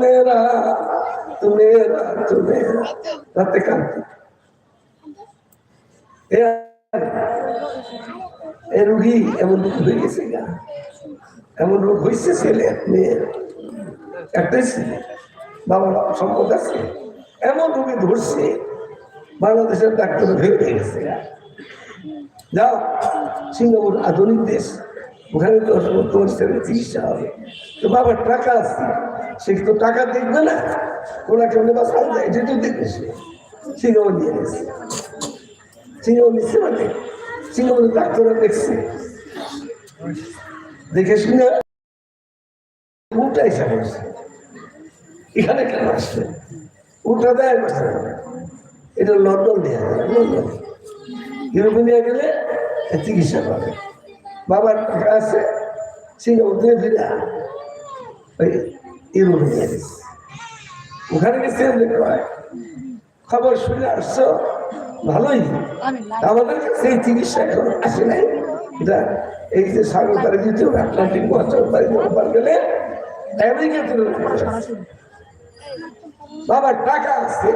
মেরা তুমেরা তুমেরা রাতে কান্তি এ রুগী এমন রোগ হয়ে গেছে এমন রোগ হয়েছে ছেলে মেয়ের একটাই ছেলে। বাবার সম্পদ আছে। এমন রোগী ধরছে, বাংলাদেশের ডাক্তার ভেবে গেছে যাও, সিঙ্গাপুর আধুনিক দেশ। ওখানে তো তোমার ছেলে চিকিৎসা হবে। তো বাবার টাকা আছে। সে তো টাকা দেখবে না ওনাকে অনেক বাসাল যায় এটা তো দেখবে সে সিঙ্গাপুর নিয়ে গেছে সিঙ্গাপুর নিচ্ছে মানে সিঙ্গাপুরের ডাক্তাররা দেখছে। দেখে শুনে উল্টা এসে বলছে এখানে কেন আসছে? উল্টা দেয় এটা লন্ডন নিয়ে যায়, লন্ডন। ইউরোপে নিয়ে গেলে চিকিৎসা পাবে। বাবার টাকা আছে সিঙ্গাপুর থেকে ফিরে ওই ইউরোপে নিয়ে গেছে ওখানে গেছে খবর শুনে আসছো ভালোই। আমাদের কাছে এই চিকিৎসা এখন আসে নাই। এটা এই যে স্বাগতার দ্বিতীয় আটলান্টিক মহাচল পার গেলে আমেরিকা চলে। বাবার টাকা আছে।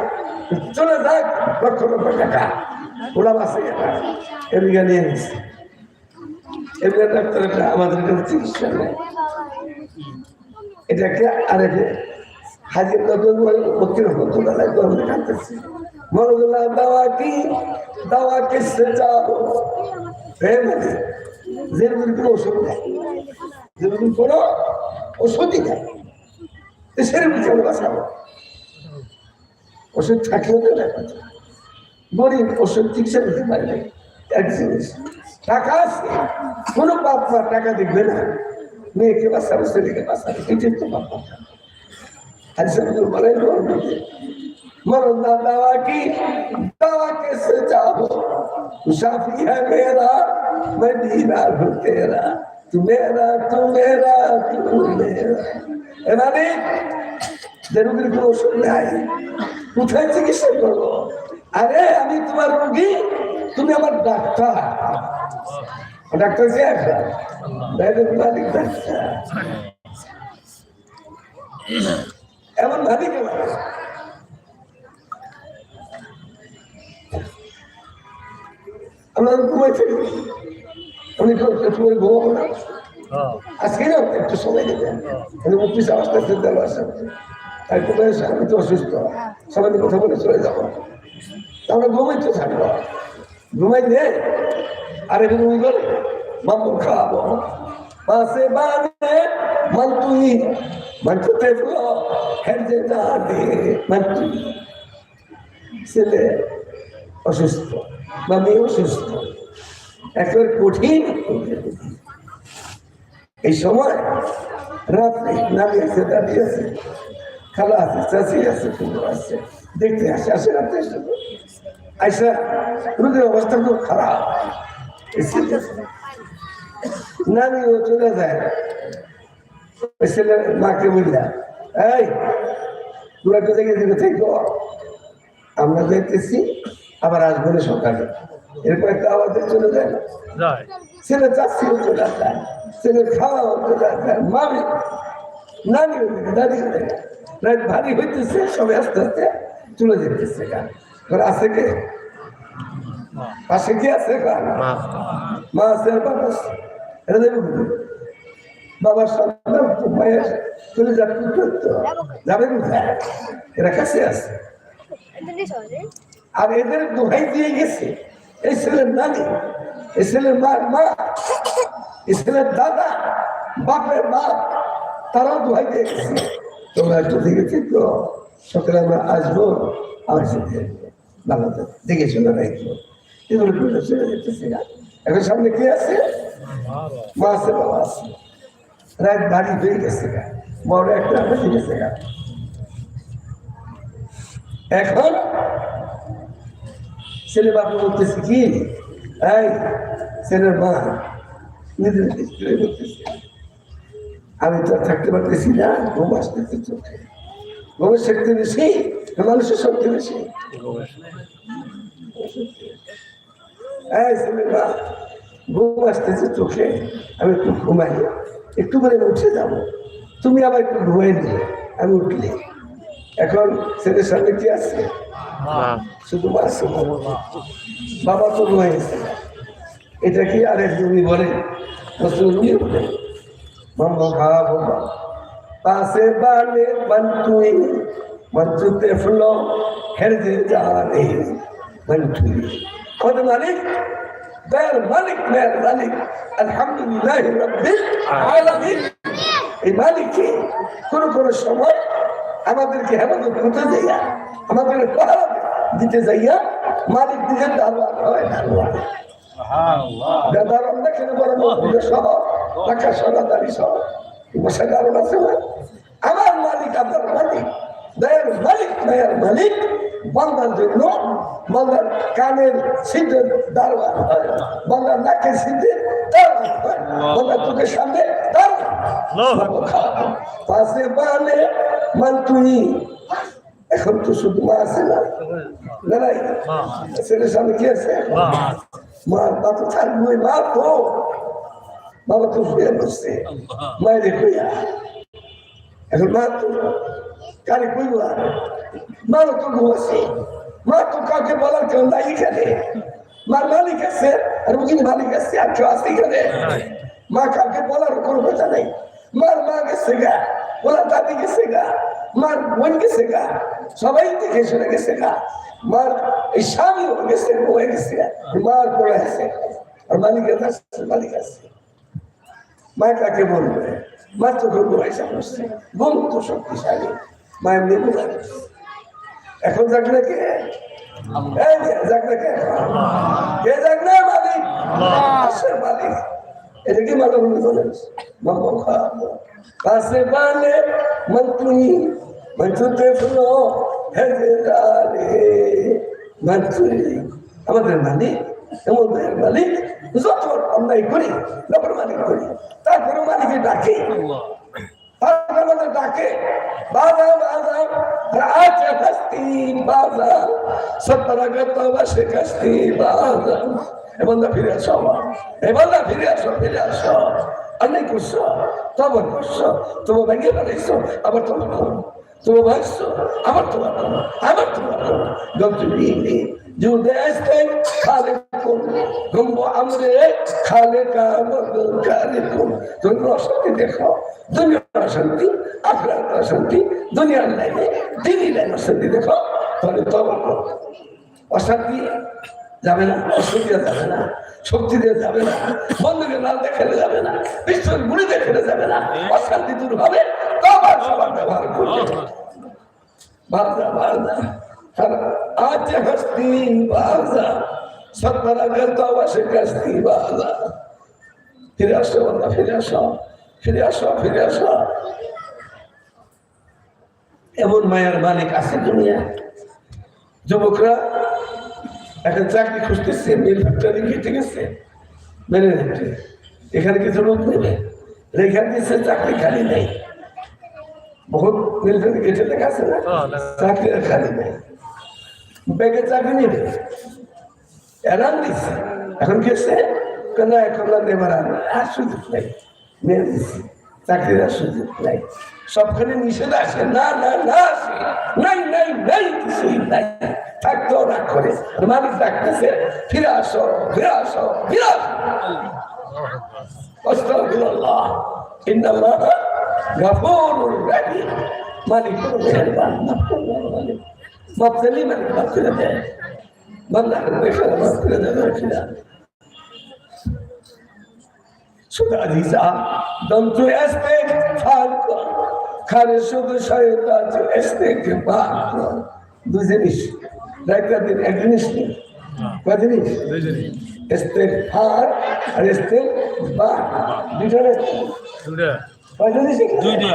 চলে যাক লক্ষ লক্ষ টাকা। ওরা আছে আমেরিকা নিয়ে গেছে। ডাক্তারটা আমাদের কাছে চিকিৎসা নেয়। এটাকে আরেকে হাজির ভর্তির হতো না মরগুলা দাওয়া কি দাওয়া যেরকম কোনো ওষুধ ওষুধই সেরকম ওষুধ না। চিকিৎসা এক জিনিস, টাকা আছে। কোনো বাপ টাকা দেখবে না। মেয়েকে বাঁচাবে ছেলেকে বাঁচাবে এটাই তো বাপ মা ऐसे तो बड़े लोग होते मरना दवा की दवा कैसे चाहो मुसाफी है मेरा मैं दीदार हूँ तेरा तू मेरा तू मेरा तू मेरा এভাবে রোগীর কোনো ওষুধ নাই কোথায় চিকিৎসা করবো আরে আমি তোমার রোগী তুমি আমার ডাক্তার ডাক্তার ডাক্তার এমন ভাবি কেন আমরা ঘুমাই থাকি আমি সময় ঘুমাবো না। আজকে না একটু সময় দেবেন আমি অফিস আওয়াজটা চিন্তা আসে তাই কোথায় আমি তো অসুস্থ। সবাই কথা বলে চলে যাব। আমরা ঘুমাইতে থাকব। ঘুমাই দে আরে ঘুমাই গেলে মামুর খাওয়াবো। পাশে বানে মান তুই মানতে হেঁটে না দে মানতু ছেলে অসুস্থ বা মেয়ে অসুস্থ। একেবারে কঠিন এই সময় রাত্রে নামি আছে, দাঁড়িয়ে আছে। খালা আছে চাষি আছে আছে। দেখতে আসে আসে রাত্রে এসে। আইসা রোগের অবস্থা খুব খারাপ। নানি ও চলে যায়। ছেলের মাকে বললা এই তোরা কোথায় গেছি কোথায় গো আমরা দেখতেছি আবার আসব না সকালে। এরপর একটা আওয়াজে চলে যায়। না ছেলে চাষি চলে যায়। ছেলে খাওয়া চলে যায়। মামি নানি দাদি রাত ভারী হইতেছে সবাই আস্তে আস্তে চলে যেতেছে গা ঘরে আছে কে? পাশে কি আছে? মা। আছে বাবা এটা দেবে বাবার সন্তান মায়ের চলে যাবে যাবে কোথায়? এরা কাছে আছে। আর এদের দোহাই দিয়ে গেছে। এই ছেলের নানি এই ছেলের মা মা এই ছেলের দাদা বাপের বাপ তারাও দোহাই দিয়ে গেছে। তোমরা একটু দেখেছি তো সকালে আমরা আসব। আমার সাথে ভালো তো দেখে শুনে রাখব। এখন সামনে কে আছে? মা আছে, বাবা আছে। রাত হয়ে গেছে বড় একটা হয়ে গেছে এখন ছেলে বাপু বলতেছে কি? এই ছেলের মা, নিজের আমি তো থাকতে পারতেছি না, ঘুম আসতেছে চোখে। ঘুমের শক্তি বেশি, মানুষের শক্তি বেশি। এই মা ঘুম আসতেছে চোখে আমি একটু ঘুমাই। একটু করে উঠে যাব। তুমি আবার একটু ঘুমিয়ে দিলে আমি উঠলে। এখন ছেলের সামনে কি আছে? শুধু বাবা তো ঘুমাইছে এটা কি আর একজনই বলে? পাশে বালে বন্তুই বন্তুতে ফুলো হেরজে জানে বন্তুই। কত মালিক দয়ার মালিক দয়ার মালিক আলহামদুলিল্লাহ রব্বিল আলামিন এই মালিককে কোনো কোনো সময় আমাদেরকে হেফাজত করতে যাইয়া আমাদের পাহারা দিতে যাইয়া মালিক নিজের দারোয়ান হয় দারোয়ান দারোয়ান দেখেন বড় মন্দির সহ টাকা সদাদারি সহ বসে দারোয়ান আছে না আমার মালিক আপনার মালিক দয়ার মালিক দয়ার মালিক বন্দার জন্য বন্দার কানের সিদ্ধের দারোয়ান হয় বন্দার নাকের সিদ্ধের দারোয়ান হয় বন্দার চোখের সামনে পাশে বালে মান তুই এখন তো শুধু মা আছে না? নাই ছেলের সামনে কি আছে? মা। বাপ থাকবে মা তো। বাবা তো শুয়ে বসছে। মায়ের এখন মা তো কারে কইব আর মা তো ঘুমাচ্ছে মা তো কাউকে বলার কেউ নাই এখানে। মার মালিক আছে, আর বুঝি মালিক আছে, আর কেউ আছে এখানে। মা কাউকে বলার কোনো কথা নাই। মার মা গেছে গা, ওলা দাদি গেছে গা, মার বোন গেছে গা, সবাই দেখে শুনে গেছে গা। মার এই স্বামী গেছে বয়ে গেছে মার পড়ে আছে, আর মালিকের কাছে মালিক আছে। মা কাকে বলবে? মা তো পয়সা করছে বোন তো শক্তিশালী। মা এমনি। এখন জাগলে কে? এই যে জাগলে কে? কে জাগলে মালিক? আসে মালিক। এটা কি বলেন মামা খাব কাছে বালে মন্ত্রী, মন্ত্রুতে ফুলো হেজে ডালে। মন্ত্রী, আমাদের মালিক এমন মালিক যত অন্যায় করি নবর মালিক করি তারপরে মালিকে ডাকে। আমাদের ডাকে বাজা বাজা রাজা কাস্তি বাজা সত্তরাগত বাসে কাস্তি বাজা এবার না ফিরে আসো এবার না ফিরে আসো ফিরে আসো। অনেক করছ তখন করছ তোমার ভেঙে বেড়াইছো আবার তোমার তোমার ভাইছো আবার তোমার আবার তোমার করো অশান্তি যাবে না অসুবিধা যাবে না শক্তি দিয়ে যাবে না বন্ধুকে না দেখে যাবে না বিশ্বের গুড়ি দেখে যাবে না অশান্তি দূর হবে তবা সবার ব্যবহার করবে। ভারদা ভারদা آج ہستی بازا سترہ کرتا ہوا شکستی بازا ফিরে আসো বন্ধা ফিরে আসো ফিরে আসো ফিরে আসো। এমন মায়ের মালিক আছে দুনিয়া। যুবকরা এখন চাকরি খুঁজতেছে মিল ফ্যাক্টরি ঘেটে গেছে মেনে ফ্যাক্টরি। এখানে কিছু লোক নেবে? রেখা দিয়েছে চাকরি খালি নেই। বহুত মিল ফ্যাক্টরি ঘেটে লেখা আছে না? হ্যাঁ, চাকরি খালি নেই। ব্যাগে চাকরি নেবে এলান দিচ্ছে এখন গেছে কেন এখন আর নেবার আর সুযোগ নাই। মেয়ে দিচ্ছে চাকরির আর সুযোগ নাই। সবখানে নিষেধ আসে না না না, আসে। নাই নাই নাই, কিছুই নাই। থাকতেও রাগ করে। মালিক ডাকতেছে, ফিরে আসো ফিরে আসো ফিরে আসো। মালিক। সব ছেলেই মানে কাজ করে দেয়। বাংলা পয়সা কাজ করে দেয় মানুষেরা সুদা দিশা দন্ত আসতে ফার কর। খারে শুভ সহায়তা আসতে কে পার কর। দুই জিনিস রাইটা দিন এক জিনিস নেই কয় জিনিস এস্তের ফার আর এস্তের বা দুইটা দুইটা। কয় জিনিস দুইটা।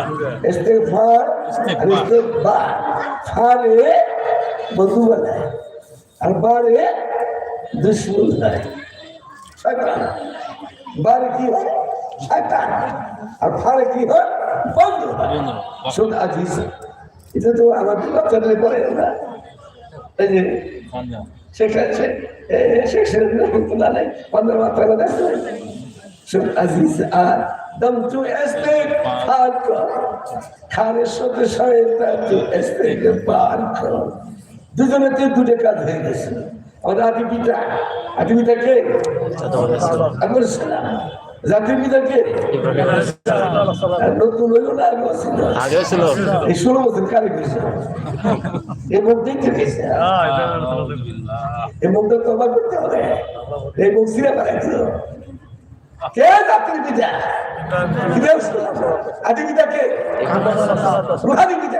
এস্তের ফার আর এস্তের বা ফারে বন্ধু বানায় আর বারে দুশ্মন হয় শয়তান। বারে কি হয়? শয়তান। আর ফারে কি হয়? বন্ধু শোন আজিজ, এটা তো আমাদের বাচ্চাদের পড়ে না। এই যে সেখানে শেখ রহমতুল্লাহ আলাই পনেরো মাত্রা খানের সাথে শয়তান তু এসতে পার কর। দুজনেতে দুটো কাজ হয়ে গেছে। আমাদের আদি পিতা আদি পিতা কে? সালাম। জাতির পিতা কে? আর নতুন হইল না আগে ছিল আগে ছিল। এই ষোলো বছর কারে গেছে এই মুখ দেখতে গেছে। এই মুখটা তো অবাক করতে হবে। এই মুখ সিরে পাঠাই কে জাতির পিতা? পিতা। আদি পিতা রুহানি পিতা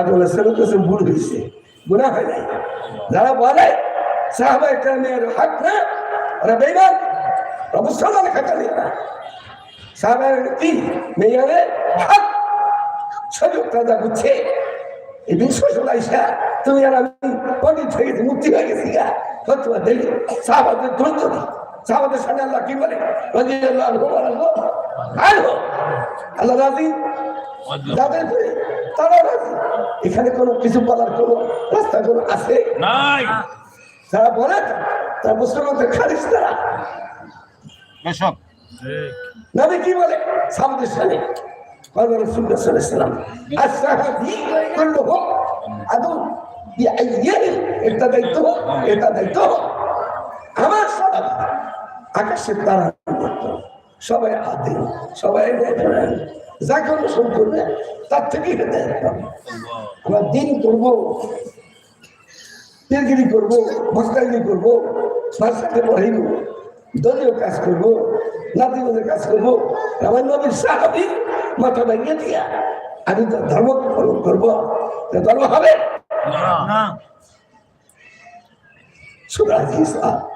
আকবর সালাম কাছে ভুল হয়েছে গুণা হয় নাই। যারা বলে, সাহাবা একরামের হক না, ওরা বেইমান ওরা মুসলমান খাটালি সাহাবা কি? মেয়ারে হক। সুযোগ তাজা বুঝছে এই বিংশ চলাইসা তুমি আর আমি পণ্ডিত হয়ে গেছি, মুক্তি হয়ে গেছি গা। ফতুয়া দেই। সাহাবাদের নেই সাহাবাদের সামনে আল্লাহ কি বলে? রাদু আনহু। আল্লাহ রাজি? যাদের তারা রাজি এখানে কোনো কিছু বলার কোনো রাস্তা কোনো আছে নাই যারা বলে তারা মুসলমানদের খারিজ তারা এসব নবী কি বলে সামনের সামনে قال رسول الله صلى الله عليه وسلم الصحابي كله عدو بأيه ارتديته ارتديته আমার সব আকাশের তারা সবাই আদি সবাই দেখবেন যাকে অনুসরণ করবে তার থেকে হেঁটে আমরা দিন করব পেরগিরি করব ভক্তাগিরি করব ভাষাতে পড়াইব দলীয় কাজ করব নাতিগদের কাজ করব আমার নবীর সাহাবি মাথা ভেঙে দিয়া আমি তো ধর্ম পালন করব। তো ধর্ম হবে না। সুরাজিসা দম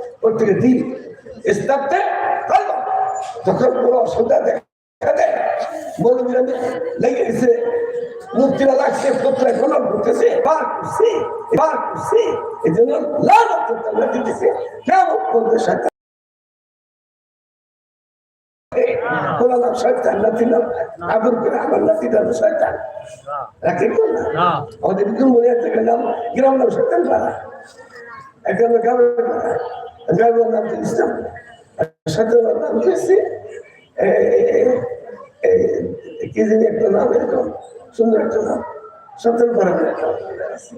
ওর থেকে ইস্তাগতে করবা যখন কোনো অসুবিধা দেখা দেয় বলবি লেগে গেছে। মূর্তিরা লাগছে পুত্রায় কলম করতেছে বার করছে বার করছে। এই জন্য লাল দিতেছে। কেমন করতে সাথে কোলালাম শয়তান লাতিলাম আদর করে আমার লাতিলাম শয়তান। রাখি না? না। আমাদের মনে আছে গ্রাম নাম শয়তান পাড়া একটা গ্রামের পাড়া তো ইসলাম শয়তানের নাম দিয়েছি। কি জানি একটা নাম, এরকম সুন্দর একটা নাম। নাম আছে।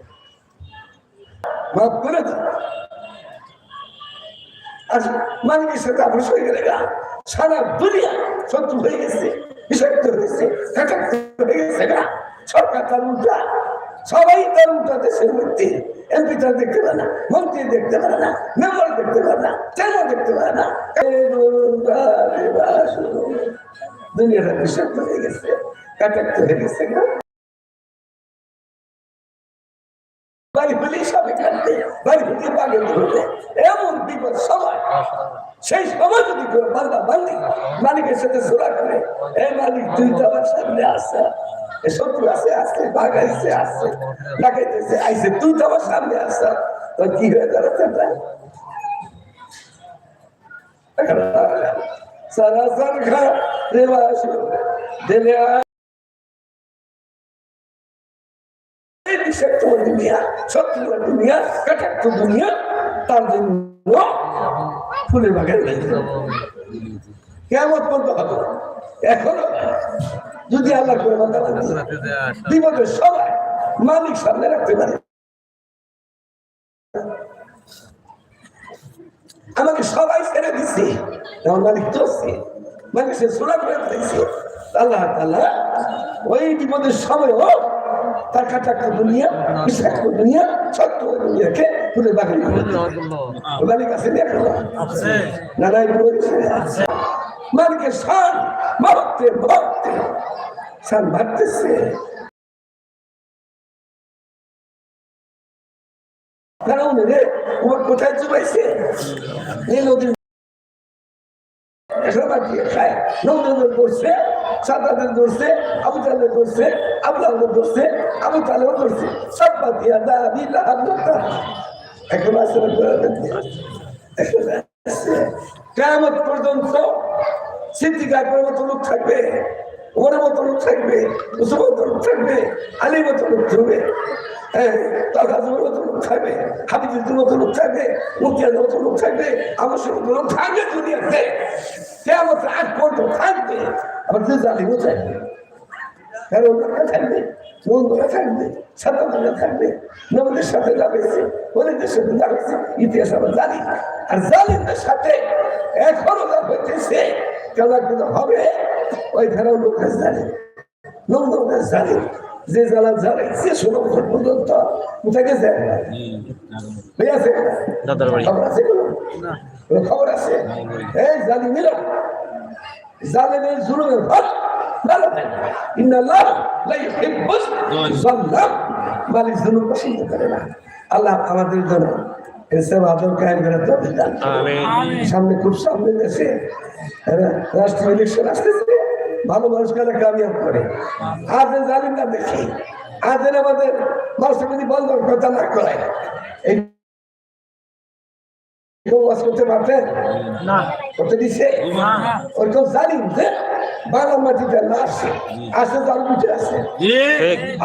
মাফ করে আর মালিকের সাথে আমরা হয়ে গেলে সারা দুনিয়া শত্রু হয়ে গেছে, বিষাক্ত হয়েছে হয়ে গেছে সরকার তার উল্টা সবাই তার উল্টা দেশের মূর্তি। এমপিটা দেখতে পারে না মন্ত্রী দেখতে পারে না, মেম্বার দেখতে পারে না কেন দেখতে পারে না। দুনিয়াটা বিষাক্ত হয়ে গেছে, কাটাক্ত হয়ে গেছে বাড়ি সবে কাটবে বাড়ি হলে পাগল ধরবে এমন বিপদ সময় সেই সময় যদি কেউ বান্দা বান্দি, মালিকের সাথে জোড়া করে এই মালিক, তুই তো আমার সামনে আসছে শত্রু আছে আসছে বাগাইছে আসছে আইসে তুই তো আমার সামনে আসছে তো কি হয়ে দাঁড়াচ্ছে সারা দুনিয়া দুনিয়া দুনিয়া তার জন্য ফুলের বাগান কেমন পর্যন্ত হবে? যদি আল্লাহ করে বিপদের সবাই মালিক সামনে রাখতে পারে। আমাকে সবাই ছেড়ে দিচ্ছে আমার মালিক তো মালিক সে করে আল্লাহ তাআলা ওই বিপদের সময়ও তার কাটাক্ত দুনিয়া বিষাক্ত দুনিয়া সত্য দুনিয়াকে তুলে বাকি ওদানি কাছে নারাই বলেছে মালিকে সান ভক্তে ভক্তে সান ভাবতেছে রে কোথায় চুবাইছে এই নদীর সবাই দিয়ে খায়। নৌদের ধরছে সাদাদের ধরছে, আবু তালের ধরছে, আবু আলমের ধরছে, আবু তালেও ধরছে সব বাদ দিয়া দা দিলা আবুটা এখন আছে না কোরআনের দিয়ে? এখন আছে। কেয়ামত পর্যন্ত সিদ্দিক আকবরের মতো লোক থাকবে, ওর মতো লোক থাকবে উসুর মতো লোক থাকবে আলীর মতো লোক থাকবে হ্যাঁ তাজাজুর মতো লোক থাকবে হাবিজুর মতো লোক থাকবে মুতিয়ার মতো লোক থাকবে আমার মতো লোক থাকবে দুনিয়াতে কেমন আগ পর্যন্ত থাকবে আবার যে জালিমও থাকবে। কারণ ওরা থাকবে বন্ধুরা থাকবে ছাত্ররা থাকবে নবদের সাথে যাবেছে ওদের সাথে যাবেছে ইতিহাস আমরা জানি। আর জালিমদের সাথে এখনও যা হইতেছে কেন কিন্তু হবে ওই ধারাও লোকের জানে জানে। যে জ্বালা জানে সে ষোলো বছর পর্যন্ত হয়ে আছে? খবর আছে খবর আছে? এই জালিমেরা জালেমের জুলুমের হয় না করে আল্লাহ আমাদের জন্য এসব আদর কায়েম করে তো। সামনে খুব সামনে দেশে রাষ্ট্রীয় ইলেকশন আসতেছে। ভালো মানুষ কেন কামিয়াব করে। আজ জালিমরা দেখি আজ আমাদের মানুষের যদি বন্ধ কথা না করে। এই করতে পারতেন? করতে দিছে? ওরকম জানি যে বাংলা মাটিতে না আসে আসে জাল পিঠে আসে।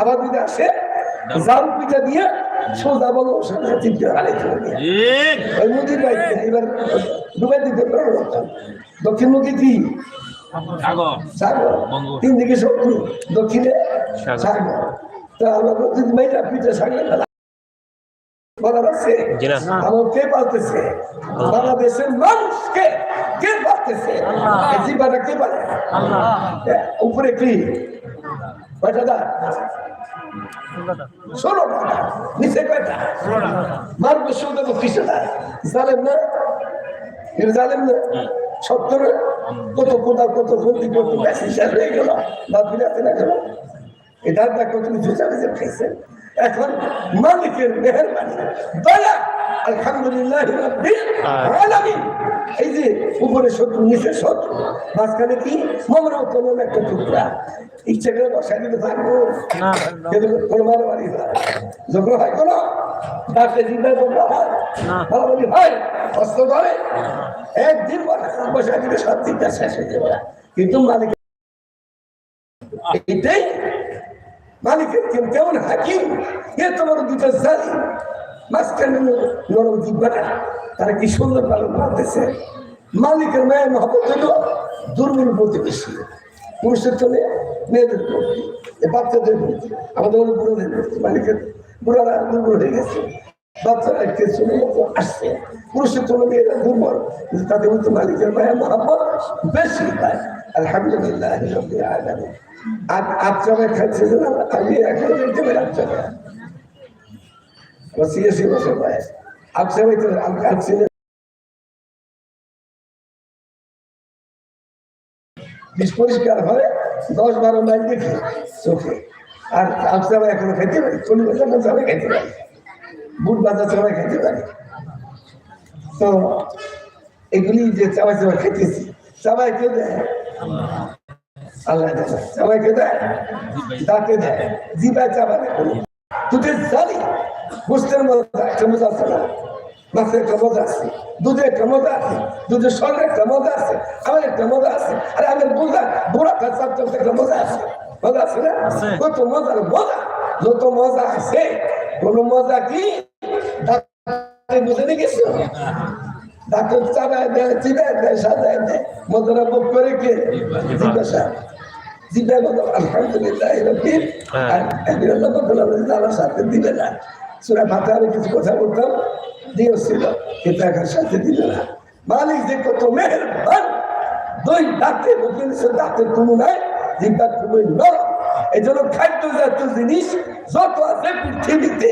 আবার যদি আসে জাল পিঠা দিয়ে সোজা বলো সোজা তিনটে হারাই চলে ওই নদীর বাইরে এবার ডুবাই দিতে দক্ষিণমুখী কি? সাগর। তিন দিকে শত্রু দক্ষিণে সাগর। তা আমরা প্রতিদিন মাইরা পিঠে সাগরে ফেলা বলার আছে? জি না। আমার কে পালতেছে? বাংলাদেশের মানুষকে কে পালতেছে? এই কে পালে? উপরে কি? কয়টা দা ষোলো নিচে কয়টা? মারবে শুধু তো না? এর না? সত্তর? কত কোথা কত ক্ষতি কত বেশি হয়ে গেল। বাদ বিলাতে না গেল এটা দেখো তুমি জুজা বেজে খাইছেন? এখন মালিকের মেহরবানি। দয়া আলহামদুলিল্লাহ আলামিন। এই যে উপরে শত্রু নিচে শত্রু মাঝখানে কি? মমর উত্তোলন একটা টুকরা। ইচ্ছে করে বসাই দিতে থাকব কিন্তু কোনো মারামারি হয় হয় কোনো? ডাক্তার জিন্দা তোমরা হয়? মারামারি হয়? অস্ত্র ধরে একদিন বসাই দিলে সব শেষ হয়ে যাবে। কিন্তু মালিক এটাই মালিকের কেউ কেমন হাকিম, এ তোমার দুটো জালি। মাঝখানে নরম জিব্বাটা, তারা কি সুন্দর পালন করতেছে। মালিকের মায়ের মহব্বত হলো দুর্বল প্রতিবেশী পুরুষের চলে মেয়েদের প্রতি বাচ্চাদের প্রতি, আমাদের বুড়োদের প্রতি। মালিকের বুড়ারা দুর্বল হয়ে গেছে, বাচ্চারা একটু চলে আসছে। পুরুষের চলে মেয়েরা দুর্বল কিন্তু তাদের মধ্যে মালিকের মায়ের মহব্বত বেশি পায় আলহামদুলিল্লাহ আর হয় দশ বারো মাইল দেখি চোখে। আর ভাই এখনও খাইতে পারি, চল্লিশ বছর খাইতে পারি। বুট বাজার সবাই খাইতে পারি। তো, এগুলি যে চাবাই চাবাই খেতেছি চাবাই কে দেয়। আল্লাহ দেয়। সবাইকে দেয়। দাঁতে দেয়। জিবায় চাবানে কোনো দুধের জালি গোষ্ঠের মধ্যে একটা মজা আছে না? মাছের একটা মজা আছে। দুধের একটা মজা আছে। দুধের একটা মজা আছে। আমার একটা মজা আছে। আরে আমার বোঝা বুড়া কাঁচার তো একটা মজা আছে। মজা আছে না? কত মজার মজা। যত মজা আছে কোন মজা কি? বুঝে দেখেছ ডাক্তার চাবায় দেয় চিবায় দেয় সাজায় দেয়। মজারা বুক করে কে? জিজ্ঞাসা। আলহামদুলিল্লাহ আর আল্লাহ বললাম আমার সাথে দিবে না। সুরা মাথা আমি কিছু কথা বলতাম কিন্তু এখন সাথে দিবে না। মালিক যে কত মেহরবান দুই দাঁতে দাঁতের তুলনায় জিব্বা খুবই নরম এই জন্য খাদ্য জাতীয় জিনিস যত আছে পৃথিবীতে